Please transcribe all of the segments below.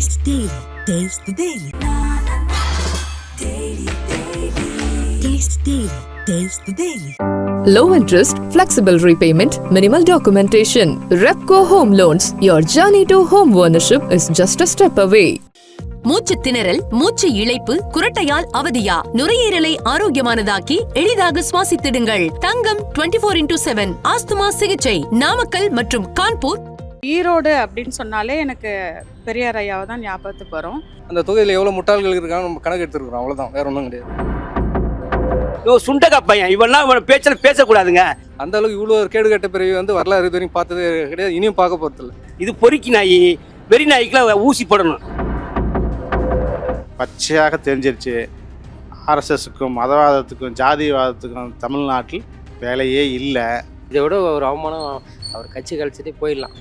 Taste the Daily. Taste the Daily. Taste the Daily. Taste the Daily. Low interest, flexible repayment, minimal documentation. Repco Home Loans. Your journey to home ownership is just a step away. மூச்சு திணறல் மூச்சு இழைப்பு குரட்டையால் அவதியா நுரையீரலை ஆரோக்கியமானதாக்கி எளிதாக சுவாசித்திடுங்கள் Thangam 24 four into seven asthma சிகிச்சை நாமக்கல் மற்றும் கான்பூர் ஈரோடு அப்படின்னு சொன்னாலே எனக்கு பெரியார் ஐயாவை தான் ஞாபகத்துக்கு வரும். அந்த தொகுதியில் எவ்வளோ முட்டாள்கள் இருக்காங்க நம்ம கணக்கு எடுத்துருக்குறோம். அவ்வளோதான் வேற ஒன்றும் கிடையாது. இவன் சுண்டக்கா பையன். இவன்லாம் இவன் பேச்சில் பேசக்கூடாதுங்க. அந்த அளவுக்கு இவ்வளோ ஒரு கேடு கட்ட பிறகு வந்து வரலாறு இது வரைக்கும் பார்த்தது கிடையாது. இனியும் பார்க்க போகிறதில்ல இது பொறுக்கி நாய். வெறி நாய்க்குலாம் ஊசி போடணும். பச்சையாக தெரிஞ்சிருச்சு. ஆர்எஸ்எஸ்க்கும் மதவாதத்துக்கும் ஜாதிவாதத்துக்கும் தமிழ்நாட்டில் வேலையே இல்லை. இதை விட ஒரு அவமானம் அவர் கட்சி கழிச்சதே போயிடலாம்.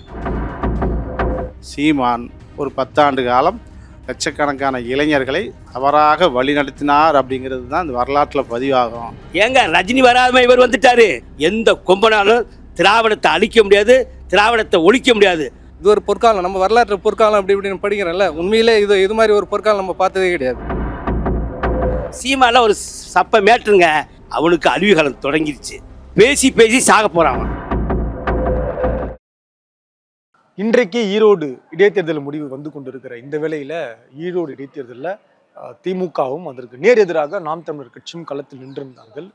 சீமான் ஒரு பத்தாண்டு காலம் லட்சக்கணக்கான இளைஞர்களை தவறாக வழிநடத்தினார் அப்படிங்கிறது தான் இந்த வரலாற்றில் பதிவாகும். ஏங்க ரஜினி வராம இவர் வந்துட்டாரு. எந்த கொம்பனாலும் திராவிடத்தை அழிக்க முடியாது திராவிடத்தை ஒழிக்க முடியாது. இது ஒரு பொற்காலம் நம்ம வரலாற்று பொற்காலம் அப்படி இப்படின்னு படிக்கிறோம்ல உண்மையிலே இது இது மாதிரி ஒரு பொற்காலம் நம்ம பார்த்ததே கிடையாது. சீமால ஒரு சப்ப மேட்டுருங்க. அவனுக்கு அழிவு காலம் தொடங்கிருச்சு. பேசி பேசி சாக போறான் இன்றைக்கு ஈரோடு இடைத்தேர்தல் முடிவு வந்து கொண்டிருக்கிற இந்த வேளையில ஈரோடு இடைத்தேர்தலில் திமுகவும் அதற்கு நேர் எதிராக நாம் தமிழர் கட்சியும் களத்தில் நின்றிருந்தார்கள்.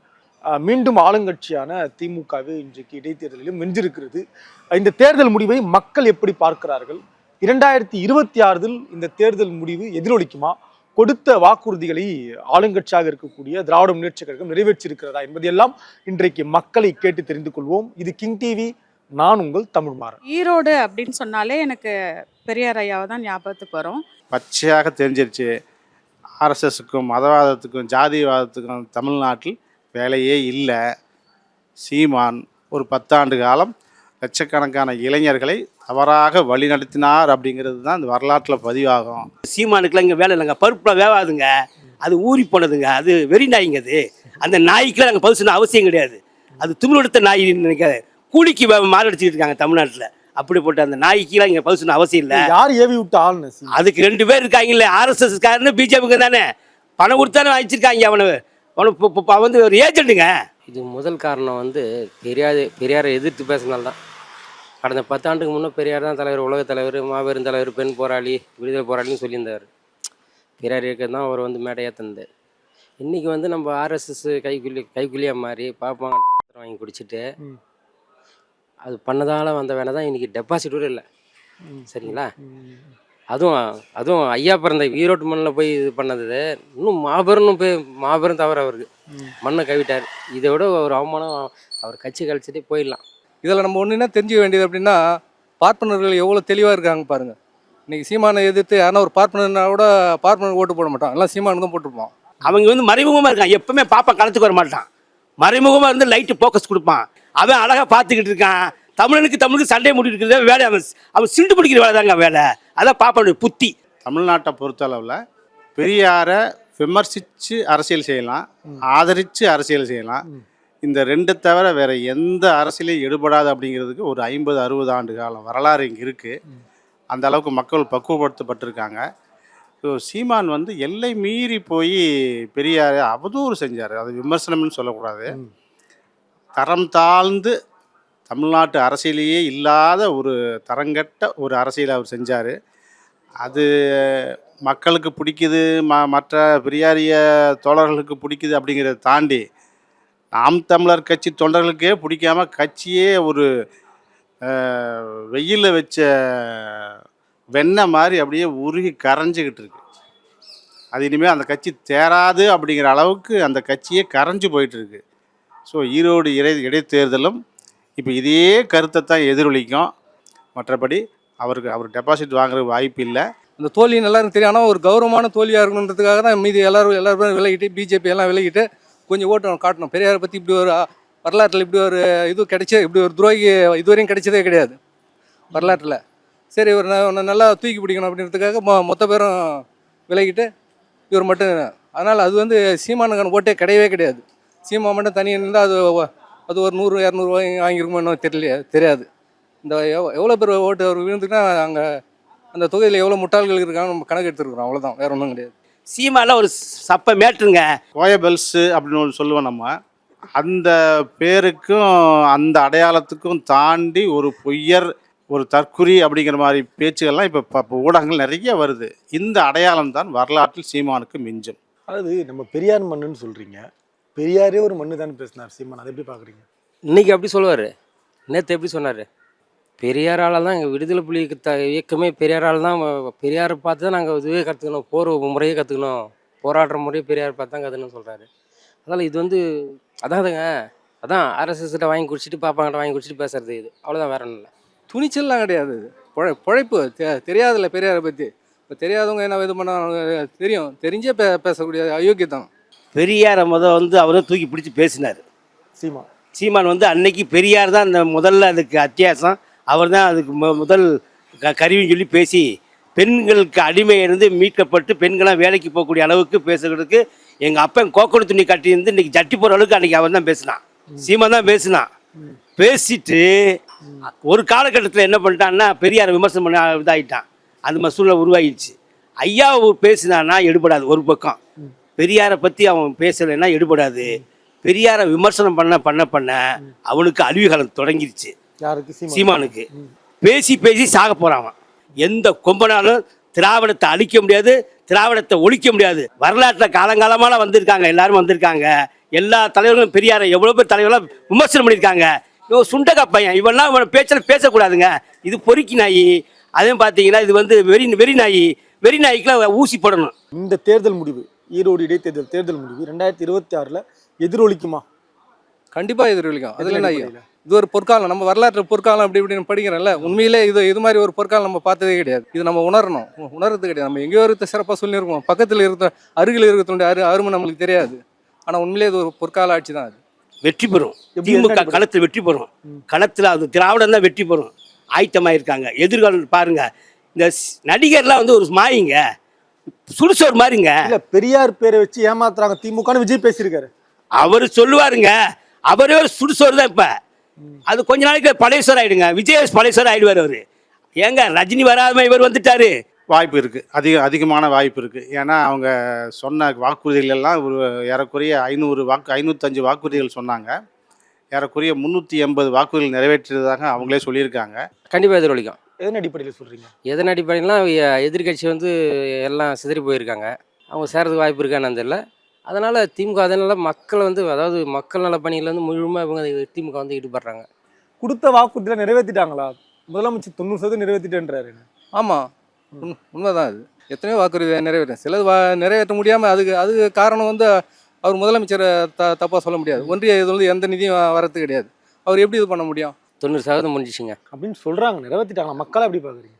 மீண்டும் ஆளுங்கட்சியான திமுகவே இன்றைக்கு இடைத்தேர்தலிலும் வென்றிருக்கிறது இந்த தேர்தல் முடிவை மக்கள் எப்படி பார்க்கிறார்கள்? இரண்டாயிரத்தி இருபத்தி ஆறில் இந்த தேர்தல் முடிவு எதிரொலிக்குமா? கொடுத்த வாக்குறுதிகளை ஆளுங்கட்சியாக இருக்கக்கூடிய திராவிட முன்னேற்ற கழகம் நிறைவேற்றியிருக்கிறதா என்பதையெல்லாம் இன்றைக்கு மக்களை கேட்டு தெரிந்து கொள்வோம். இது கிங் டிவி நான் உங்கள் தமிழ் மாறன். ஈரோடு அப்படின்னு சொன்னாலே எனக்கு பெரியார் ஐயாவை தான் ஞாபகத்துக்கு வரும். பச்சையாக தெரிஞ்சிருச்சு. ஆர்எஸ்எஸ்க்கும் மதவாதத்துக்கும் ஜாதிவாதத்துக்கும் தமிழ்நாட்டில் வேலையே இல்லை. சீமான் ஒரு பத்தாண்டு காலம் லட்சக்கணக்கான இளைஞர்களை தவறாக வழிநடத்தினார் அப்படிங்கிறது தான் இந்த வரலாற்றில் பதிவாகும். சீமானுக்குலாம் இங்கே வேலை இல்லைங்க. பருப்புலாம் வேவாதுங்க. அது ஊறி போனதுங்க. அது வெறி நாய்ங்க அது. அந்த நாய்க்கெல்லாம் நாங்கள் பரிசுன அவசியம் கிடையாது. அது திமிழெடுத்த நாய் நினைக்காது கூலிக்கு மாரடிச்சுக்கிட்டு இருக்காங்க தமிழ்நாட்டில். அப்படிப்பட்ட அந்த நாய்க்கெல்லாம் இங்கே பரிசுன அவசியம் இல்லை. யார் ஏவி விட்ட ஆளுநர்? அதுக்கு ரெண்டு பேர் இருக்காங்கல்ல ஆர்எஸ்எஸ் காரனு பிஜேபிக்கு தானே. பணம் கொடுத்தானே வச்சிருக்காங்க அவனை. அவனு வந்து ஒரு ஏஜென்ட்டுங்க. இது முதல் காரணம் வந்து பெரியார் பெரியாரை எதிர்த்து பேசினால்தான் தான். கடந்த பத்தாண்டுக்கு முன்னே பெரியார் தான் தலைவர் உலக தலைவர் மாபெரும் தலைவர் பெண் போராளி விடுதலை போராளின்னு சொல்லியிருந்தார். பெரியார் இயக்கம் தான் அவர் வந்து மேடையாக தந்தார். இன்றைக்கி வந்து நம்ம ஆர்எஸ்எஸ் கைக்குள்ளி கைக்குள்ளியாக மாறி பார்ப்போம் வாங்கி குடிச்சிட்டு. அது பண்ணதால் வந்த வேலை தான் இன்றைக்கி டெபாசிட் கூட இல்லை. சரிங்களா? அதுவும் அதுவும் ஐயா பிறந்த ஈரோட்டு மண்ணில் போய் இது பண்ணது. இன்னும் மாபெரும் போய் மாபெரும் தவறு அவருக்கு. மண்ணை கவிட்டார். இதை விட ஒரு அவமானம் அவர் கட்சி கழிச்சதே போயிடலாம். இதில் நம்ம ஒன்று என்ன தெரிஞ்சுக்க வேண்டியது அப்படின்னா பார்ப்பனர்கள் எவ்வளோ தெளிவாக இருக்காங்க பாருங்க. இன்னைக்கு சீமானை எதிர்த்து யாரா ஒரு பார்ப்பனர்னா கூட பார்ப்பனர் ஓட்டு போட மாட்டான். எல்லாம் சீமானுக்கு தான் போட்டுருப்போம் அவங்க வந்து மறைமுகமாக இருக்கான். எப்பவுமே பாப்பா களத்துக்கு வர மாட்டான். மறைமுகமாக இருந்து லைட்டு ஃபோக்கஸ் கொடுப்பான். அவன் அழகாக பார்த்துக்கிட்டு இருக்கான். தமிழனுக்கு தமிழுக்கு சண்டை முடிக்கிறது வேலை. அவன் அவன் சிண்டு பிடிக்கிற வேலை தாங்க வேலை. அதான் பாப்பானுடைய புத்தி. தமிழ்நாட்டை பொறுத்தளவில் பெரியாரை விமர்சித்து அரசியல் செய்யலாம் ஆதரித்து அரசியல் செய்யலாம். இந்த ரெண்டு தவிர வேற எந்த அரசியலையும் எடுபடாது அப்படிங்கிறதுக்கு ஒரு ஐம்பது அறுபது ஆண்டு காலம் வரலாறு இங்கே இருக்குது அந்த அளவுக்கு மக்கள் பக்குவப்படுத்தப்பட்டிருக்காங்க. ஸோ சீமான் வந்து எல்லை மீறி போய் பெரியார் அவதூறு செஞ்சார். அது விமர்சனம்னு சொல்லக்கூடாது. தரம் தாழ்ந்து தமிழ்நாட்டு அரசியலையே இல்லாத ஒரு தரங்கட்ட ஒரு அரசியலை அவர் செஞ்சார். அது மக்களுக்கு பிடிக்குது ம மற்ற பெரியாரிய தோழர்களுக்கு பிடிக்குது அப்படிங்கிறத தாண்டி நாம் தமிழர் கட்சி தொண்டர்களுக்கே பிடிக்காம கட்சியே ஒரு வெயிலில் வச்ச வெண்ணெய் மாதிரி அப்படியே உருகி கரைஞ்சிக்கிட்டு இருக்கு. அது இனிமேல் அந்த கட்சி தேராது அப்படிங்கிற அளவுக்கு அந்த கட்சியே கரைஞ்சு போயிட்டுருக்கு ஸோ ஈரோடு இடை இடைத்தேர்தலும் இப்போ இதே கருத்தை தான் எதிரொலிக்கும். மற்றபடி அவருக்கு அவர் டெபாசிட் வாங்குற வாய்ப்பு இல்லை. அந்த தோல்வி நல்லா தெரியும். ஆனால் ஒரு கௌரவமான தோல்வியாக இருக்கணுன்றதுக்காக தான் மீதி எல்லாரும் எல்லாருமே விலகிட்டு பிஜேபி எல்லாம் விலகிட்டு கொஞ்சம் ஓட்டு காட்டணும். பெரியாரை பற்றி இப்படி ஒரு வரலாற்றில் இப்படி ஒரு இது கிடைச்சது இப்படி ஒரு துரோகி இதுவரையும் கிடைச்சதே கிடையாது. வரலாற்றில். சரி இவர் நல்லா தூக்கி பிடிக்கணும் அப்படின்றதுக்காக மொ மொத்த பேரும் விலகிட்டு இவர் மட்டும் அதனால் அது வந்து சீமானுக்கான ஓட்டே கிடையவே கிடையாது. சீமா மட்டும் தனியாக இருந்தால் அது அது ஒரு நூறு இரநூறு வாங்கியிருக்குமோ இன்னும் தெரியல தெரியாது. இந்த எவ் எவ்வளோ பேர் ஓட்டு அவர் விழுந்துன்னா அங்கே அந்த தொகுதியில் எவ்வளோ முட்டாள்கள் இருக்காங்க நம்ம கணக்கு எடுத்துருக்குறோம். அவ்வளோதான் வேற ஒன்றும் கிடையாது. சீமாலாம் ஒரு சப்ப மேட்டுருங்க கோயபெல்ஸு அப்படின்னு ஒன்று சொல்லுவோம் நம்ம. அந்த பேருக்கும் அந்த அடையாளத்துக்கும் தாண்டி ஒரு பொய்யர் ஒரு தற்குறி அப்படிங்கிற மாதிரி பேச்சுகள்லாம் இப்போ இப்போ ஊடகங்கள் நிறைய வருது. இந்த அடையாளம் தான் வரலாற்றில் சீமானுக்கு மிஞ்சும். அதாவது நம்ம பெரியார் மண்ணுன்னு சொல்றீங்க. பெரியாரே ஒரு மண்ணு தானே பேசினார் சீமான். அதை எப்படி பாக்குறீங்க இன்னைக்கு அப்படி சொல்லுவார். நேற்று எப்படி சொன்னார்? பெரியாரால் தான் எங்கள் விடுதலை புலி த இயக்கமே பெரியாரால் தான் பெரியாரை பார்த்து தான் நாங்கள் இதுவே கற்றுக்கணும் போர் முறையே கற்றுக்கணும் போராடுற முறையே பெரியார் பார்த்து தான் கற்றுக்கணும்னு சொல்கிறாரு அதனால் இது வந்து அதாவதுங்க அதான் ஆர்எஸ்எஸ்கிட்ட வாங்கி குடிச்சிட்டு பாப்பாங்கிட்ட வாங்கி குடிச்சிட்டு பேசுறது இது. அவ்வளோதான் வேற ஒன்றும் இல்லை. துணிச்சல்லாம் கிடையாது இது. பொழை பொழைப்பு தெ- தெரியாதுல்ல பெரியாரை பற்றி இப்போ தெரியாதவங்க என்ன இது பண்ண தெரியும். தெரிஞ்சே பே பேசக்கூடிய அயோக்கியதான் பெரியாரை முத வந்து அவரை தூக்கி பிடிச்சி பேசினார். சீமான் சீமான் வந்து அன்னைக்கு பெரியார் தான் அந்த முதல்ல அதுக்கு அத்தியாசம். அவர் தான் அதுக்கு முதல் க கருவின்னு சொல்லி பேசி பெண்களுக்கு அடிமை இருந்து மீட்கப்பட்டு பெண்களாம் வேலைக்கு போகக்கூடிய அளவுக்கு பேசுறதுக்கு எங்கள் அப்பன் கோக்கடு துணி கட்டியிருந்து இன்னைக்கு ஜட்டி போகிற அளவுக்கு அன்னைக்கு அவன் தான் பேசினான். சீமான் தான் பேசினான். பேசிட்டு ஒரு காலகட்டத்தில் என்ன பண்ணிட்டான்னா பெரியாரை விமர்சனம் பண்ண இதாகிட்டான் அந்த மாதிரி சூழ்நிலை உருவாகிடுச்சு ஐயா பேசினான்னா எடுபடாது ஒரு பக்கம். பெரியாரை பற்றி அவன் பேசலைன்னா எடுபடாது. பெரியாரை விமர்சனம் பண்ண பண்ண பண்ண அவனுக்கு அழிவு காலம் தொடங்கிருச்சு. சீமானுக்கு. பேசி பேசி சாக போறான் அவன். எந்த கொம்பனாலும் திராவிடத்தை அழிக்க முடியாது திராவிடத்தை ஒழிக்க முடியாது. வரலாற்றில் காலங்காலமாக வந்திருக்காங்க எல்லாரும் வந்திருக்காங்க. எல்லா தலைவர்களும் பெரியாரை எவ்வளோ பேர் தலைவர்களும் விமர்சனம் பண்ணியிருக்காங்க இவன் சுண்டக்கா பையன் இவன்லாம் இவன் பேச்சில் பேசக்கூடாதுங்க. இது பொறுக்கி நாய். அதுவும் பார்த்தீங்கன்னா இது வந்து வெறி வெறி நாய். வெறி நாய்க்குலாம் ஊசி போடணும். இந்த தேர்தல் முடிவு ஈரோடு இடைத்தேர்தல் தேர்தல் முடிவு ரெண்டாயிரத்தி இருபத்தி ஆறுல எதிரொலிக்குமா? கண்டிப்பாக எதிரொலிக்கும். அதில் என்ன. இது ஒரு பொற்காலம். நம்ம வரலாற்று பொற்காலம் அப்படி இப்படின்னு படிக்கிறோம்ல உண்மையிலே இது இது மாதிரி ஒரு பொற்காலம் நம்ம பார்த்ததே கிடையாது. இது நம்ம உணரணும். உணர்றது கிடையாது. நம்ம எங்கேயோ இருக்க சிறப்பாக சொல்லியிருக்கோம். பக்கத்தில் இருக்க அருகில் இருக்கிற அரு அருமை நம்மளுக்கு தெரியாது. ஆனால் உண்மையிலே இது ஒரு பொற்கால ஆட்சி தான் அது. வெற்றி பெறும். எப்படி திமுக களத்தில் வெற்றி பெறும். களத்தில் அது திராவிடம் தான் வெற்றி பெறும். ஆயத்தமாயிருக்காங்க. எதிர்காலம் பாருங்க. இந்த நடிகர்லாம் வந்து ஒரு மாயிங்க. சுடுசோர் மாதிரிங்க. இல்ல பெரியார் பேரை வச்சு ஏமாத்துறாங்க. திமுகன்னு விஜய் பேசியிருக்காரு. அவர் சொல்லுவாருங்க. அவரே ஒரு சுடுசோர் தான் இப்போ. அது கொஞ்ச நாளைக்கு பழையசோர் ஆயிடுங்க. விஜய் பழையசோர் ஆயிடுவார் அவர். ஏங்க ரஜினி வராம இவர் வந்துட்டாரு. வாய்ப்பு இருக்குது அதிக அதிகமான வாய்ப்பு இருக்குது ஏன்னா அவங்க சொன்ன வாக்குறுதிகள் எல்லாம் ஒரு ஏறக்குறைய ஐநூறு வாக்கு ஐநூற்றஞ்சு வாக்குறுதிகள் சொன்னாங்க. ஏறக்குறைய முந்நூற்றி எண்பது வாக்குறுதிகள் நிறைவேற்றியதாக அவங்களே சொல்லியிருக்காங்க. கண்டிப்பாக எதிரொலிக்கும். எதன் அடிப்படையில் சொல்றீங்க? எதன் அடிப்படையிலாம் எதிர்கட்சி வந்து எல்லாம் சிதறி போயிருக்காங்க. அவங்க சேரதுக்கு வாய்ப்பு இருக்கான்னு தெரியல. அதனால் திமுக அதனால் மக்களை வந்து அதாவது மக்கள் நல பணியில் வந்து முழுமையாக இவங்க திமுக வந்து ஈடுபடுறாங்க. கொடுத்த வாக்குறுதியில நிறைவேற்றிட்டாங்களா முதலமைச்சர் தொண்ணூறு சதவீதம் நிறைவேற்றிட்டேன்றாரு ஆமாம் உண் உண்மைதான் அது. எத்தனையோ வாக்குறுதி நிறைவேற்றும் சிலது வா நிறைவேற்ற முடியாமல் அதுக்கு அதுக்கு காரணம் வந்து அவர் முதலமைச்சரை த தப்பாக சொல்ல முடியாது. ஒன்றிய இது வந்து எந்த நிதியும் வரது கிடையாது. அவர் எப்படி இது பண்ண முடியும்? தொண்ணூறு சதவீதம் முடிஞ்சிச்சுங்க. அப்படின்னு சொல்றாங்க நிறைவேற்றிட்டாங்களா மக்களை எப்படி பாக்குறீங்க?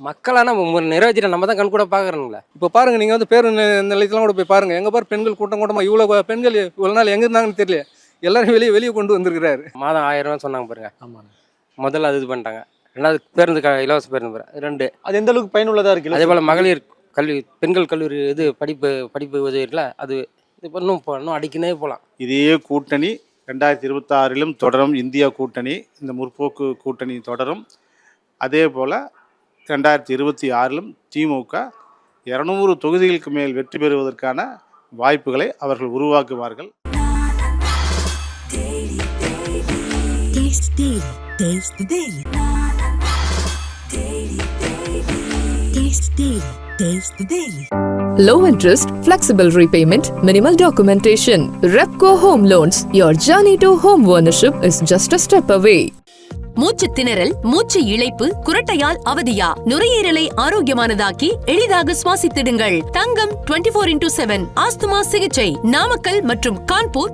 மக்களானா நிறைவேற்றிட்ட நம்ம தான் கண் கூட பார்க்குறோங்களே இப்போ பாருங்க நீங்கள் வந்து பேருந்து நி- நிலையத்தெல்லாம் கூட போய் பாருங்க. எங்கே பாரு பெண்கள் கூட்டம் கூட்டமாக இவ்வளோ பெண்கள் இவ்வளோ நாள் எங்கே இருந்தாங்கன்னு தெரியல. எல்லாரும் வெளியே வெளியே கொண்டு வந்திருக்கிறாரு. மாதம் ஆயிரம் ரூபா சொன்னாங்க பாருங்க. ஆமாண்ணே முதல்ல அது இது பண்ணிட்டாங்க. ரெண்டாவது பேருந்து க இலவச பேருந்து பாரு ரெண்டு. அது எந்த அளவுக்கு பயனுள்ளதா இருக்கு அதே போல் மகளிர் கல்வி பெண்கள் கல்லூரி இது படிப்பு படிப்பு உதவி இருக்குல்ல அது இது இன்னும் இப்போ இன்னும் அடிக்கினே போகலாம் இதே கூட்டணி ரெண்டாயிரத்தி இருபத்தாறிலும் தொடரும் இந்தியா கூட்டணி இந்த முற்போக்கு கூட்டணி தொடரும். அதே போல் ரெண்டாயிரத்தி இருபத்தி ஆறிலும் திமுக இரநூறு தொகுதிகளுக்கு மேல் வெற்றி பெறுவதற்கான வாய்ப்புகளை அவர்கள் உருவாக்குவார்கள். Taste Taste the Daily. Low interest, flexible repayment, minimal documentation. Repco Home Loans. Your journey to home ownership is just a step away. மூச்சு திணறல் மூச்சு இழைப்பு குரட்டையால் அவதியா நுரையீரலை ஆரோக்கியமானதாக்கி எளிதாக சுவாசித்திடுங்கள் Thangam 24 four into seven asthma சிகிச்சை நாமக்கல் மற்றும் கான்பூர்